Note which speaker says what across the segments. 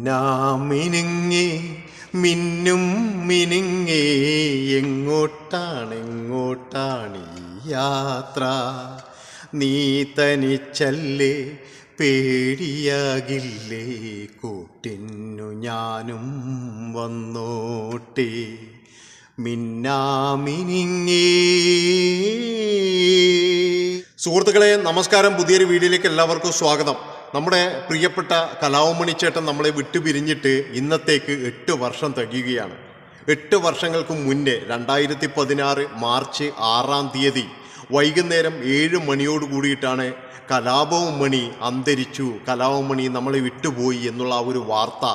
Speaker 1: മിന്നാമിനുങ്ങി മിന്നും മിനുങ്ങി എങ്ങോട്ടാണ് എങ്ങോട്ടാണ് ഈ യാത്ര? നീ തനിച്ചല്ലേ പേടിയാകില്ലേ കൂട്ടിന്നു ഞാനും വന്നോട്ടെ. മിന്നാമിനിങ്ങേ. സുഹൃത്തുക്കളെ നമസ്കാരം. പുതിയൊരു വീഡിയോയിലേക്ക് എല്ലാവർക്കും സ്വാഗതം. നമ്മുടെ പ്രിയപ്പെട്ട കലാവുമണി ചേട്ടൻ നമ്മളെ വിട്ടുപിരിഞ്ഞിട്ട് ഇന്നത്തേക്ക് എട്ട് വർഷം തികയുകയാണ്. എട്ട് വർഷങ്ങൾക്ക് മുന്നേ രണ്ടായിരത്തി പതിനാറ് മാർച്ച് ആറാം തീയതി വൈകുന്നേരം ഏഴ് മണിയോട് കൂടിയിട്ടാണ് കലാപവും മണി അന്തരിച്ചു. കലാപവും മണി നമ്മളെ വിട്ടുപോയി എന്നുള്ള ആ ഒരു വാർത്ത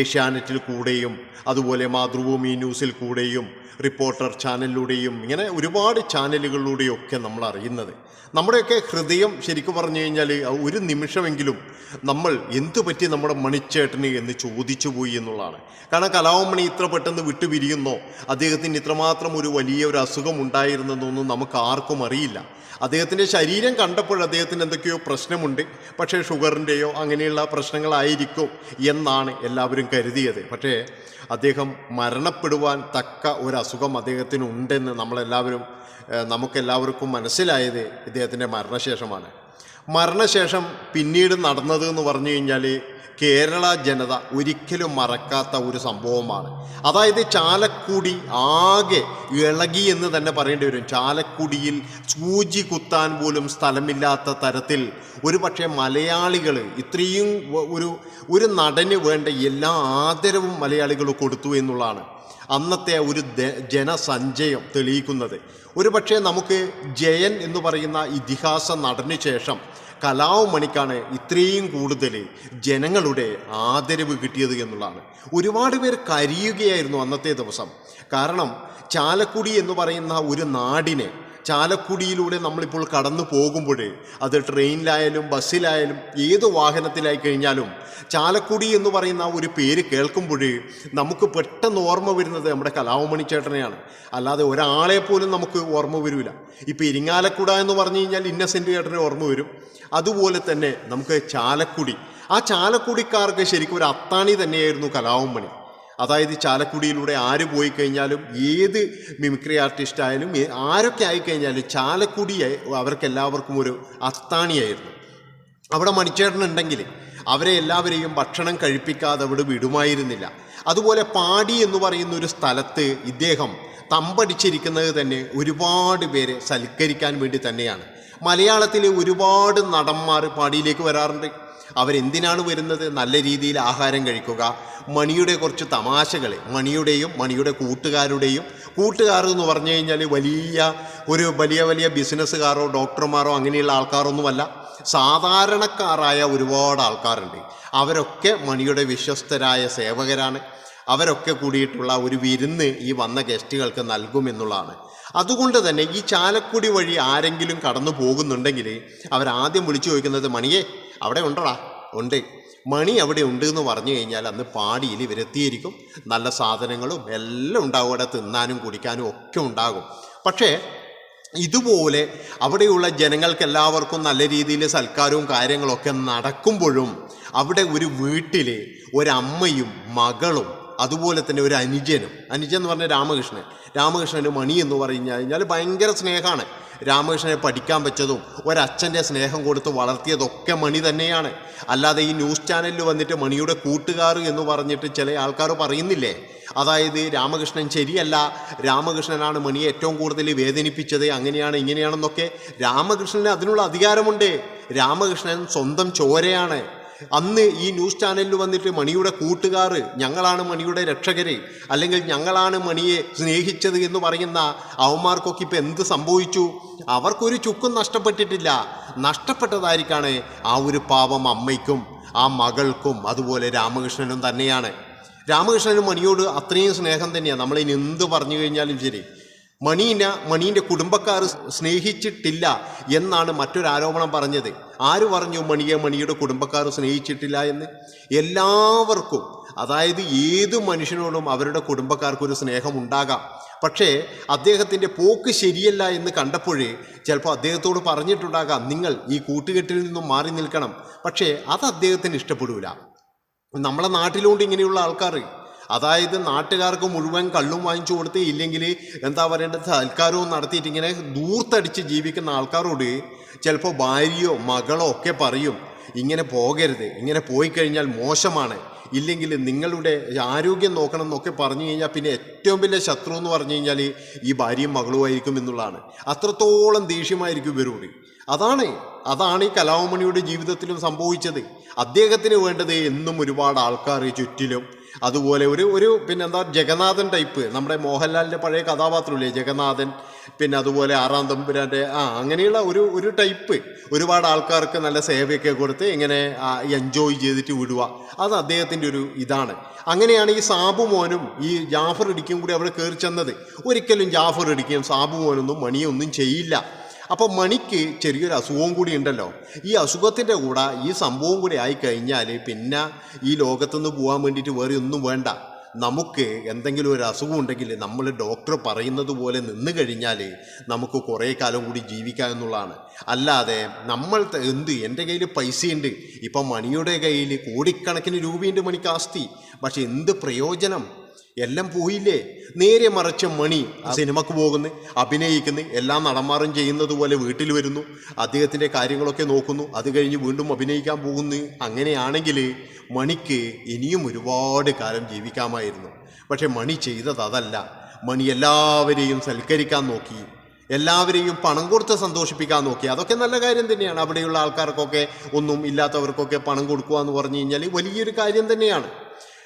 Speaker 1: ഏഷ്യാനെറ്റിൽ കൂടെയും അതുപോലെ മാതൃഭൂമി ന്യൂസിൽ കൂടെയും റിപ്പോർട്ടർ ചാനലിലൂടെയും ഇങ്ങനെ ഒരുപാട് ചാനലുകളിലൂടെയും ഒക്കെ നമ്മൾ അറിയുന്നത് നമ്മുടെയൊക്കെ ഹൃദയം ശരിക്കും പറഞ്ഞു കഴിഞ്ഞാൽ ഒരു നിമിഷമെങ്കിലും നമ്മൾ എന്തു പറ്റി നമ്മുടെ മണിച്ചേട്ടന് എന്ന് ചോദിച്ചു പോയി എന്നുള്ളതാണ്. കാരണം കലാവമണി ഇത്ര പെട്ടെന്ന് വിട്ടുപിരിയുന്നോ അദ്ദേഹത്തിന് ഇത്രമാത്രം ഒരു വലിയ ഒരു അസുഖം ഉണ്ടായിരുന്നതൊന്നും നമുക്ക് ആർക്കും അറിയില്ല. അദ്ദേഹത്തിന്റെ ശരീരം കണ്ടപ്പോൾ അദ്ദേഹത്തിന് എന്തൊക്കെയോ പ്രശ്നമുണ്ട്. പക്ഷേ ഷുഗറിന്റെയോ അങ്ങനെയുള്ള പ്രശ്നങ്ങളായിരിക്കും എന്നാണ് എല്ലാവരും കരുതിയത്. പക്ഷേ അദ്ദേഹം മരണപ്പെടുവാൻ തക്ക ഒരു അസുഖം അദ്ദേഹത്തിന് ഉണ്ടെന്ന് നമ്മളെല്ലാവരും നമുക്കെല്ലാവർക്കും മനസ്സിലായത് ഇദ്ദേഹത്തിന്റെ മരണശേഷമാണ്. മരണശേഷം പിന്നീട് നടന്നത് എന്ന് പറഞ്ഞു കഴിഞ്ഞാൽ കേരള ജനത ഒരിക്കലും മറക്കാത്ത ഒരു സംഭവമാണ്. അതായത് ചാലക്കുടി ആകെ ഇളകി എന്ന് തന്നെ പറയേണ്ടി വരും. ചാലക്കുടിയിൽ സൂചി കുത്താൻ പോലും സ്ഥലമില്ലാത്ത തരത്തിൽ ഒരു പക്ഷേ മലയാളികൾ ഇത്രയും ഒരു ഒരു നടന് വേണ്ട എല്ലാ ആദരവും മലയാളികൾ കൊടുത്തു എന്നുള്ളതാണ്. അന്നത്തെ ഒരു ജനസഞ്ചയം തെളിയിക്കുന്നത്. ഒരു പക്ഷേ നമുക്ക് ജയൻ എന്ന് പറയുന്ന ഇതിഹാസ നടന് ശേഷം കലാവ് മണിക്കാണ് ഇത്രയും കൂടുതൽ ജനങ്ങളുടെ ആദരവ് കിട്ടിയത് എന്നുള്ളതാണ്. ഒരുപാട് പേർ കരിയുകയായിരുന്നു അന്നത്തെ ദിവസം. കാരണം ചാലക്കുടി എന്ന് പറയുന്ന ഒരു നാടിനെ ചാലക്കുടിയിലൂടെ നമ്മളിപ്പോൾ കടന്നു പോകുമ്പോഴേ അത് ട്രെയിനിലായാലും ബസ്സിലായാലും ഏത് വാഹനത്തിലായി കഴിഞ്ഞാലും ചാലക്കുടി എന്ന് പറയുന്ന ഒരു പേര് കേൾക്കുമ്പോഴേ നമുക്ക് പെട്ടെന്ന് ഓർമ്മ വരുന്നത് നമ്മുടെ കലാവമണി ചേട്ടനെയാണ്. അല്ലാതെ ഒരാളെ പോലും നമുക്ക് ഓർമ്മ വരില്ല ഇപ്പോൾ ഇരിങ്ങാലക്കുട എന്ന് പറഞ്ഞു കഴിഞ്ഞാൽ ഇന്നസെന്റ് ചേട്ടനെ ഓർമ്മ വരും. അതുപോലെ തന്നെ നമുക്ക് ചാലക്കുടി. ആ ചാലക്കുടിക്കാർക്ക് ശരിക്കും ഒരു അത്താണി തന്നെയായിരുന്നു കലാവമണി അതായത് ചാലക്കുടിയിലൂടെ ആര് പോയി കഴിഞ്ഞാലും ഏത് മിമിക്രി ആർട്ടിസ്റ്റ് ആയാലും ആരൊക്കെ ആയിക്കഴിഞ്ഞാലും ചാലക്കുടി അവർക്കെല്ലാവർക്കും ഒരു അത്താണിയായിരുന്നു. അവിടെ മണിച്ചേട്ടനുണ്ടെങ്കിൽ അവരെ എല്ലാവരെയും ഭക്ഷണം കഴിപ്പിക്കാതെ അവിടെ വിടുമായിരുന്നില്ല. അതുപോലെ പാടി എന്ന് പറയുന്ന ഒരു സ്ഥലത്ത് ഇദ്ദേഹം തമ്പടിച്ചിരിക്കുന്നത് തന്നെ ഒരുപാട് പേരെ സൽക്കരിക്കാൻ വേണ്ടി തന്നെയാണ്. മലയാളത്തിലെ ഒരുപാട് നടന്മാർ പാടിയിലേക്ക് വരാറുണ്ട്. അവരെന്തിനാണ് വരുന്നത്? നല്ല രീതിയിൽ ആഹാരം കഴിക്കുക. മണിയുടെ കുറച്ച് തമാശകൾ മണിയുടെയും മണിയുടെ കൂട്ടുകാരുടെയും. കൂട്ടുകാർ എന്ന് പറഞ്ഞു കഴിഞ്ഞാൽ വലിയ ഒരു വലിയ വലിയ ബിസിനസ്സുകാരോ ഡോക്ടർമാരോ അങ്ങനെയുള്ള ആൾക്കാരൊന്നുമല്ല. സാധാരണക്കാരായ ഒരുപാട് ആൾക്കാരുണ്ട്. അവരൊക്കെ മണിയുടെ വിശ്വസ്തരായ സേവകരാണ്. അവരൊക്കെ കൂടിയിട്ടുള്ള ഒരു വിരുന്ന് ഈ വന്ന ഗസ്റ്റുകൾക്ക് നൽകുമെന്നുള്ളതാണ് അതുകൊണ്ട് തന്നെ ഈ ചാലക്കുടി വഴി ആരെങ്കിലും കടന്നു പോകുന്നുണ്ടെങ്കിൽ അവരാദ്യം വിളിച്ചു ചോദിക്കുന്നത് മണിയെ അവിടെ ഉണ്ടോടാ? ഉണ്ട്. മണി അവിടെ ഉണ്ട് എന്ന് പറഞ്ഞു കഴിഞ്ഞാൽ അന്ന് പാടിയിൽ ഇവരെത്തിയിരിക്കും. നല്ല സാധനങ്ങളും എല്ലാം ഉണ്ടാവും. അവിടെ തിന്നാനും കുടിക്കാനും ഒക്കെ ഉണ്ടാകും. പക്ഷേ ഇതുപോലെ അവിടെയുള്ള ജനങ്ങൾക്ക് എല്ലാവർക്കും നല്ല രീതിയിൽ സൽക്കാരവും കാര്യങ്ങളൊക്കെ നടക്കുമ്പോഴും അവിടെ ഒരു വീട്ടിൽ ഒരമ്മയും മകളും അതുപോലെ തന്നെ ഒരു അനുജനും. അനുജൻ എന്ന് പറഞ്ഞാൽ രാമകൃഷ്ണൻ. രാമകൃഷ്ണന്റെ മണി എന്ന് പറഞ്ഞു കഴിഞ്ഞാൽ ഭയങ്കര സ്നേഹമാണ് രാമകൃഷ്ണനെ പഠിക്കാൻ വെച്ചതും ഒരച്ഛന്റെ സ്നേഹം കൊടുത്ത് വളർത്തിയതൊക്കെ മണി തന്നെയാണ്. അല്ലാതെ ഈ ന്യൂസ് ചാനലിൽ വന്നിട്ട് മണിയുടെ കൂട്ടുകാർ എന്ന് പറഞ്ഞിട്ട് ചില ആൾക്കാർ പറയുന്നില്ലേ? അതായത് രാമകൃഷ്ണൻ ശരിയല്ല. രാമകൃഷ്ണനാണ് മണിയെ ഏറ്റവും കൂടുതൽ വേദനിപ്പിച്ചത്. അങ്ങനെയാണ് ഇങ്ങനെയാണെന്നൊക്കെ രാമകൃഷ്ണന് അതിനുള്ള അധികാരമുണ്ട്. രാമകൃഷ്ണൻ സ്വന്തം ചോരയാണ്. അന്ന് ഈ ന്യൂസ് ചാനലിൽ വന്നിട്ട് മണിയുടെ കൂട്ടുകാർ ഞങ്ങളാണ് മണിയുടെ രക്ഷകരെ അല്ലെങ്കിൽ ഞങ്ങളാണ് മണിയെ സ്നേഹിച്ചത് എന്ന് പറയുന്ന അവന്മാർക്കൊക്കെ ഇപ്പം എന്ത് സംഭവിച്ചു? അവർക്കൊരു ചുക്കും നഷ്ടപ്പെട്ടിട്ടില്ല. നഷ്ടപ്പെട്ടതായിരിക്കാണ് ആ ഒരു പാവം അമ്മയ്ക്കും ആ മകൾക്കും അതുപോലെ രാമകൃഷ്ണനും തന്നെയാണ്. രാമകൃഷ്ണനും മണിയോട് അത്രയും സ്നേഹം തന്നെയാണ്. നമ്മളിനി എന്ത് പറഞ്ഞു കഴിഞ്ഞാലും ശരി. മണീനെ മണീന്റെ കുടുംബക്കാർ സ്നേഹിച്ചിട്ടില്ല എന്നാണ് മറ്റൊരു ആരോപണം പറഞ്ഞത്. ആര് പറഞ്ഞു മണിയെ മണിയുടെ കുടുംബക്കാർ സ്നേഹിച്ചിട്ടില്ല എന്ന്? എല്ലാവർക്കും അതായത് ഏത് മനുഷ്യനോടും അവരുടെ കുടുംബക്കാർക്കൊരു സ്നേഹം ഉണ്ടാകാം പക്ഷേ അദ്ദേഹത്തിന്റെ പോക്ക് ശരിയല്ല എന്ന് കണ്ടപ്പോഴേ ചിലപ്പോൾ അദ്ദേഹത്തോട് പറഞ്ഞിട്ടുണ്ടാകാം നിങ്ങൾ ഈ കൂട്ടുകെട്ടിൽ നിന്നും മാറി നിൽക്കണം. പക്ഷേ അത് അദ്ദേഹത്തിന് ഇഷ്ടപ്പെടില്ല നമ്മളെ നാട്ടിലുണ്ട് ഇങ്ങനെയുള്ള ആൾക്കാർ അതായത് നാട്ടുകാർക്ക് മുഴുവൻ കള്ളും വാങ്ങിച്ചു കൊടുത്ത് ഇല്ലെങ്കിൽ എന്താ പറയേണ്ടത്? സൽക്കാരവും നടത്തിയിട്ട് ഇങ്ങനെ ദൂർത്തടിച്ച് ജീവിക്കുന്ന ആൾക്കാരോട് ചിലപ്പോൾ ഭാര്യയോ മകളോ ഒക്കെ പറയും ഇങ്ങനെ പോകരുത് ഇങ്ങനെ പോയി കഴിഞ്ഞാൽ മോശമാണ്. ഇല്ലെങ്കിൽ നിങ്ങളുടെ ആരോഗ്യം നോക്കണം എന്നൊക്കെ പറഞ്ഞു കഴിഞ്ഞാൽ പിന്നെ ഏറ്റവും വലിയ ശത്രു എന്ന് പറഞ്ഞു കഴിഞ്ഞാൽ ഈ ഭാര്യയും മകളുമായിരിക്കും എന്നുള്ളതാണ്. അത്രത്തോളം ദേഷ്യമായിരിക്കും ഇവരോട്. അതാണ് അതാണ് ഈ കലാമണിയുടെ ജീവിതത്തിലും സംഭവിച്ചത്. അദ്ദേഹത്തിന് വേണ്ടത് എന്നും ഒരുപാട് ആൾക്കാർ ചുറ്റിലും അതുപോലെ ഒരു ഒരു പിന്നെ എന്താ ജഗന്നാഥൻ ടൈപ്പ് നമ്മുടെ മോഹൻലാലിന്റെ പഴയ കഥാപാത്രമില്ലേ ജഗന്നാഥൻ? പിന്നെ അതുപോലെ ആറാം തമ്പുരാന്റെ ആ അങ്ങനെയുള്ള ഒരു ഒരു ടൈപ്പ് ഒരുപാട് ആൾക്കാർക്ക് നല്ല സേവയൊക്കെ കൊടുത്ത് ഇങ്ങനെ എൻജോയ് ചെയ്തിട്ട് വിടുക. അത് അദ്ദേഹത്തിന്റെ ഒരു ഇതാണ്. അങ്ങനെയാണ് ഈ സാബു മോനും ഈ ജാഫർ ഇടിക്കും കൂടി അവിടെ കയറി ചെന്നത്. ഒരിക്കലും ജാഫർ ഇടിക്കും സാബു മോനൊന്നും മണിയൊന്നും ചെയ്യില്ല. അപ്പോൾ മണിക്ക് ചെറിയൊരു അസുഖവും കൂടി ഉണ്ടല്ലോ. ഈ അസുഖത്തിന്റെ കൂടെ ഈ സംഭവം കൂടി ആയിക്കഴിഞ്ഞാൽ പിന്നെ ഈ ലോകത്തുനിന്ന് പോകാൻ വേണ്ടിയിട്ട് വേറെ ഒന്നും വേണ്ട. നമുക്ക് എന്തെങ്കിലും ഒരു അസുഖം ഉണ്ടെങ്കിൽ നമ്മൾ ഡോക്ടർ പറയുന്നത് പോലെ നിന്ന് കഴിഞ്ഞാൽ നമുക്ക് കുറേ കാലം കൂടി ജീവിക്കാം എന്നുള്ളതാണ്. അല്ലാതെ നമ്മൾ എന്ത് എന്റെ കയ്യിൽ പൈസയുണ്ട്. ഇപ്പം മണിയുടെ കയ്യിൽ കോടിക്കണക്കിന് രൂപയുണ്ട് മണിക്ക് ആസ്തി. പക്ഷെ എന്ത് പ്രയോജനം? എല്ലാം പോയില്ലേ? നേരെ മറച്ച മണി സിനിമക്ക് പോകുന്നു അഭിനയിക്കുന്നു എല്ലാം നടന്മാരും ചെയ്യുന്നത് പോലെ വീട്ടിൽ വരുന്നു അദ്ദേഹത്തിന്റെ കാര്യങ്ങളൊക്കെ നോക്കുന്നു അത് കഴിഞ്ഞ് വീണ്ടും അഭിനയിക്കാൻ പോകുന്നു. അങ്ങനെയാണെങ്കിൽ മണിക്ക് ഇനിയും ഒരുപാട് കാലം ജീവിക്കാമായിരുന്നു. പക്ഷെ മണി ചെയ്തത് അതല്ല. മണി എല്ലാവരെയും സൽക്കരിക്കാൻ നോക്കി എല്ലാവരെയും പണം കൊടുത്ത് സന്തോഷിപ്പിക്കാൻ നോക്കി. അതൊക്കെ നല്ല കാര്യം തന്നെയാണ്. അവിടെയുള്ള ആൾക്കാർക്കൊക്കെ ഒന്നും ഇല്ലാത്തവർക്കൊക്കെ പണം കൊടുക്കുക എന്ന് പറഞ്ഞു കഴിഞ്ഞാൽ വലിയൊരു കാര്യം തന്നെയാണ്.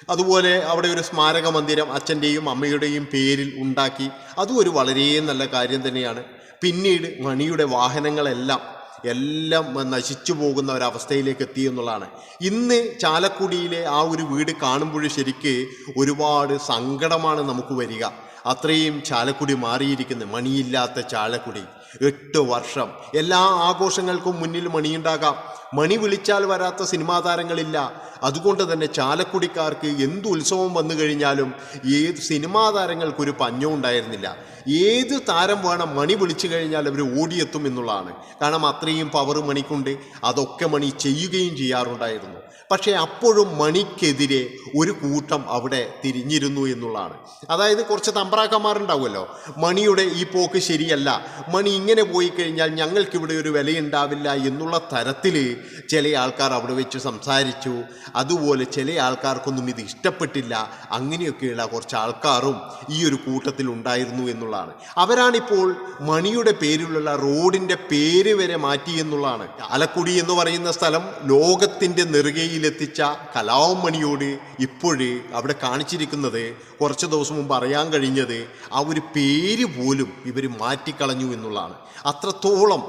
Speaker 1: അതുപോലെ അവിടെ ഒരു സ്മാരക മന്ദിരം അച്ഛന്റെയും അമ്മയുടെയും പേരിൽ ഉണ്ടാക്കി. അതും ഒരു വളരെ നല്ല കാര്യം തന്നെയാണ്. പിന്നീട് മണിയുടെ വാഹനങ്ങളെല്ലാം എല്ലാം നശിച്ചു പോകുന്ന ഒരവസ്ഥയിലേക്ക് എത്തി എന്നുള്ളതാണ്. ഇന്ന് ചാലക്കുടിയിലെ ആ ഒരു വീട് കാണുമ്പോൾ ശരിക്ക് ഒരുപാട് സങ്കടമാണ് നമുക്ക് വരിക. അത്രയും ചാലക്കുടി മാറിയിരിക്കുന്നു. മണിയില്ലാത്ത ചാലക്കുടി. എട്ട് വർഷം. എല്ലാ ആഘോഷങ്ങൾക്കും മുന്നിൽ മണിയുണ്ടാകാം. മണി വിളിച്ചാൽ വരാത്ത സിനിമാ താരങ്ങളില്ല. അതുകൊണ്ട് തന്നെ ചാലക്കുടിക്കാർക്ക് എന്ത് ഉത്സവം വന്നു കഴിഞ്ഞാലും ഏത് സിനിമാ താരങ്ങൾക്കൊരു പഞ്ഞവും ഉണ്ടായിരുന്നില്ല. ഏത് താരം വേണം മണി വിളിച്ചു കഴിഞ്ഞാൽ അവർ ഓടിയെത്തും എന്നുള്ളതാണ്. കാരണം അത്രയും പവർ മണിക്കുണ്ട്. അതൊക്കെ മണി ചെയ്യുകയും ചെയ്യാറുണ്ടായിരുന്നു. പക്ഷേ അപ്പോഴും മണിക്കെതിരെ ഒരു കൂട്ടം അവിടെ തിരിഞ്ഞിരുന്നു എന്നുള്ളതാണ്. അതായത് കുറച്ച് തമ്പ്രാക്കന്മാരുണ്ടാവുമല്ലോ. മണിയുടെ ഈ പോക്ക് ശരിയല്ല. മണി ഇങ്ങനെ പോയി കഴിഞ്ഞാൽ ഞങ്ങൾക്കിവിടെ ഒരു വിലയുണ്ടാവില്ല എന്നുള്ള തരത്തിൽ ചില ആൾക്കാർ അവിടെ വെച്ച് സംസാരിച്ചു. അതുപോലെ ചില ആൾക്കാർക്കൊന്നും ഇത് ഇഷ്ടപ്പെട്ടില്ല. അങ്ങനെയൊക്കെയുള്ള കുറച്ച് ആൾക്കാരും ഈ ഒരു കൂട്ടത്തിൽ ഉണ്ടായിരുന്നു എന്നുള്ളതാണ്. അവരാണിപ്പോൾ മണിയുടെ പേരിലുള്ള റോഡിന്റെ പേര് വരെ മാറ്റി എന്നുള്ളതാണ്. ആലക്കുടി എന്ന് പറയുന്ന സ്ഥലം ലോകത്തിന്റെ നെറുകയിലെത്തിച്ച കലാമണിയോട് ഇപ്പോഴേ അവിടെ കാണിച്ചിരിക്കുന്നത് കുറച്ച് ദിവസം മുമ്പ് അറിയാൻ കഴിഞ്ഞത് ആ ഒരു പേര് പോലും ഇവർ മാറ്റിക്കളഞ്ഞു എന്നുള്ളതാണ്. അത്രത്തോളം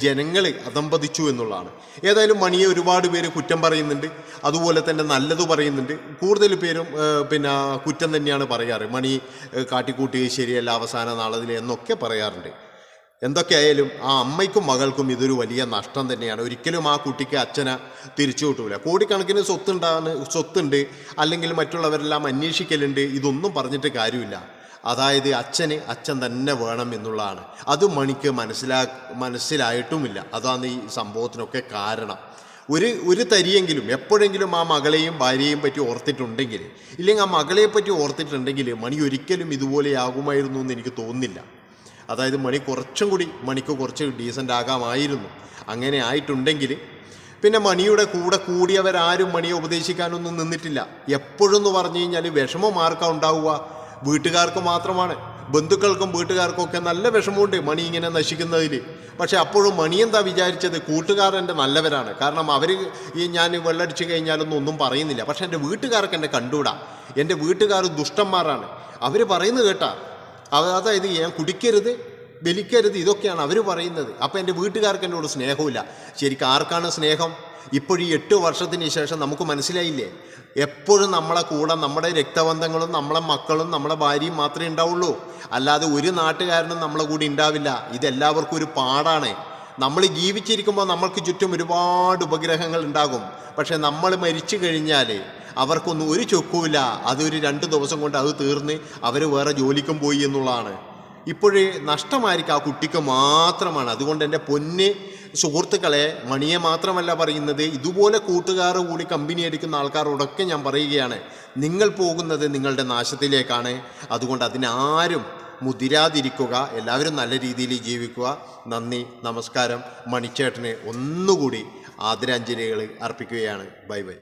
Speaker 1: ജനങ്ങളെ അതമ്പതിച്ചു എന്നുള്ളതാണ്. ഏതായാലും മണിയെ ഒരുപാട് പേര് കുറ്റം പറയുന്നുണ്ട്. അതുപോലെ തന്നെ നല്ലത് പറയുന്നുണ്ട്. കൂടുതൽ പേരും പിന്നെ കുറ്റം തന്നെയാണ് പറയാറ്. മണി കാട്ടിക്കൂട്ടി ശരിയല്ല അവസാന നാളതിൽ എന്നൊക്കെ പറയാറുണ്ട്. എന്തൊക്കെയായാലും ആ അമ്മയ്ക്കും മകൾക്കും ഇതൊരു വലിയ നഷ്ടം തന്നെയാണ്. ഒരിക്കലും ആ കുട്ടിക്ക് അച്ഛനെ തിരിച്ചു കിട്ടൂല. കോടിക്കണക്കിന് സ്വത്തുണ്ടാണ് സ്വത്തുണ്ട്. അല്ലെങ്കിൽ മറ്റുള്ളവരെല്ലാം അന്വേഷിക്കലുണ്ട്. ഇതൊന്നും പറഞ്ഞിട്ട് കാര്യമില്ല. അതായത് അച്ഛന് അച്ഛൻ തന്നെ വേണം എന്നുള്ളതാണ്. അത് മണിക്ക് മനസ്സിലാ മനസ്സിലായിട്ടുമില്ല. അതാണ് ഈ സംഭവത്തിനൊക്കെ കാരണം. ഒരു ഒരു തരിയെങ്കിലും എപ്പോഴെങ്കിലും ആ മകളെയും ഭാര്യയെയും പറ്റി ഓർത്തിട്ടുണ്ടെങ്കിൽ ഇല്ലെങ്കിൽ ആ മകളെ പറ്റി ഓർത്തിട്ടുണ്ടെങ്കിൽ മണി ഒരിക്കലും ഇതുപോലെയാകുമായിരുന്നു എന്ന് എനിക്ക് തോന്നുന്നില്ല. അതായത് മണി കുറച്ചും കൂടി മണിക്ക് കുറച്ച് ഡീസന്റ് ആകാമായിരുന്നു. അങ്ങനെ ആയിട്ടുണ്ടെങ്കിൽ പിന്നെ മണിയുടെ കൂടെ കൂടിയവരാരും മണിയെ ഉപദേശിക്കാനൊന്നും നിന്നിട്ടില്ല. എപ്പോഴെന്ന് പറഞ്ഞു കഴിഞ്ഞാൽ വിഷമം ആർക്കാ ഉണ്ടാവുക? വീട്ടുകാർക്ക് മാത്രമാണ്. ബന്ധുക്കൾക്കും വീട്ടുകാർക്കും ഒക്കെ നല്ല വിഷമമുണ്ട് മണി ഇങ്ങനെ നശിക്കുന്നതിൽ പക്ഷെ അപ്പോഴും മണി എന്താ വിചാരിച്ചത്? കൂട്ടുകാർ എന്റെ നല്ലവരാണ്. കാരണം അവർ ഈ ഞാൻ വെള്ളടിച്ചു കഴിഞ്ഞാലൊന്നും ഒന്നും പറയുന്നില്ല. പക്ഷെ എന്റെ വീട്ടുകാർക്ക് എന്നെ കണ്ടുകൂടാ. എന്റെ വീട്ടുകാർ ദുഷ്ടന്മാരാണ്. അവർ പറയുന്നത് കേട്ടാ. അതായത് ഞാൻ കുടിക്കരുത് ബലിക്കരുത് ഇതൊക്കെയാണ് അവർ പറയുന്നത്. അപ്പം എന്റെ വീട്ടുകാർക്ക് എന്നോട് സ്നേഹമില്ല ശരിക്കും ആർക്കാണ് സ്നേഹം? ഇപ്പോഴും എട്ട് വർഷത്തിന് ശേഷം നമുക്ക് മനസ്സിലായില്ലേ? എപ്പോഴും നമ്മളെ കൂടെ നമ്മുടെ രക്തബന്ധങ്ങളും നമ്മളെ മക്കളും നമ്മളെ ഭാര്യയും മാത്രമേ ഉണ്ടാവുള്ളൂ. അല്ലാതെ ഒരു നാട്ടുകാരനും നമ്മളെ കൂടി ഉണ്ടാവില്ല. ഇതെല്ലാവർക്കും ഒരു പാടാണ്. നമ്മൾ ജീവിച്ചിരിക്കുമ്പോൾ നമ്മൾക്ക് ചുറ്റും ഒരുപാട് ഉപഗ്രഹങ്ങൾ ഉണ്ടാകും. പക്ഷെ നമ്മൾ മരിച്ചു കഴിഞ്ഞാൽ അവർക്കൊന്നും ഒരു ചൊക്കുമില്ല അതൊരു രണ്ട് ദിവസം കൊണ്ട് അത് തീർന്ന് അവർ വേറെ ജോലിക്കും പോയി എന്നുള്ളതാണ്. ഇപ്പോഴേ നഷ്ടമായിരിക്കും ആ കുട്ടിക്ക് മാത്രമാണ്. അതുകൊണ്ട് എന്റെ പൊന്ന് സുഹൃത്തുക്കളെ മണിയെ മാത്രമല്ല പറയുന്നത് ഇതുപോലെ കൂട്ടുകാർ കൂടി കമ്പനി അടിക്കുന്ന ആൾക്കാരോടൊക്കെ ഞാൻ പറയുകയാണ്. നിങ്ങൾ പോകുന്നത് നിങ്ങളുടെ നാശത്തിലേക്കാണ്. അതുകൊണ്ട് അതിനാരും മുതിരാതിരിക്കുക എല്ലാവരും നല്ല രീതിയിൽ ജീവിക്കുക. നന്ദി നമസ്കാരം. മണിച്ചേട്ടന് ഒന്നുകൂടി ആദരാഞ്ജലികൾ അർപ്പിക്കുകയാണ്. Bye bye.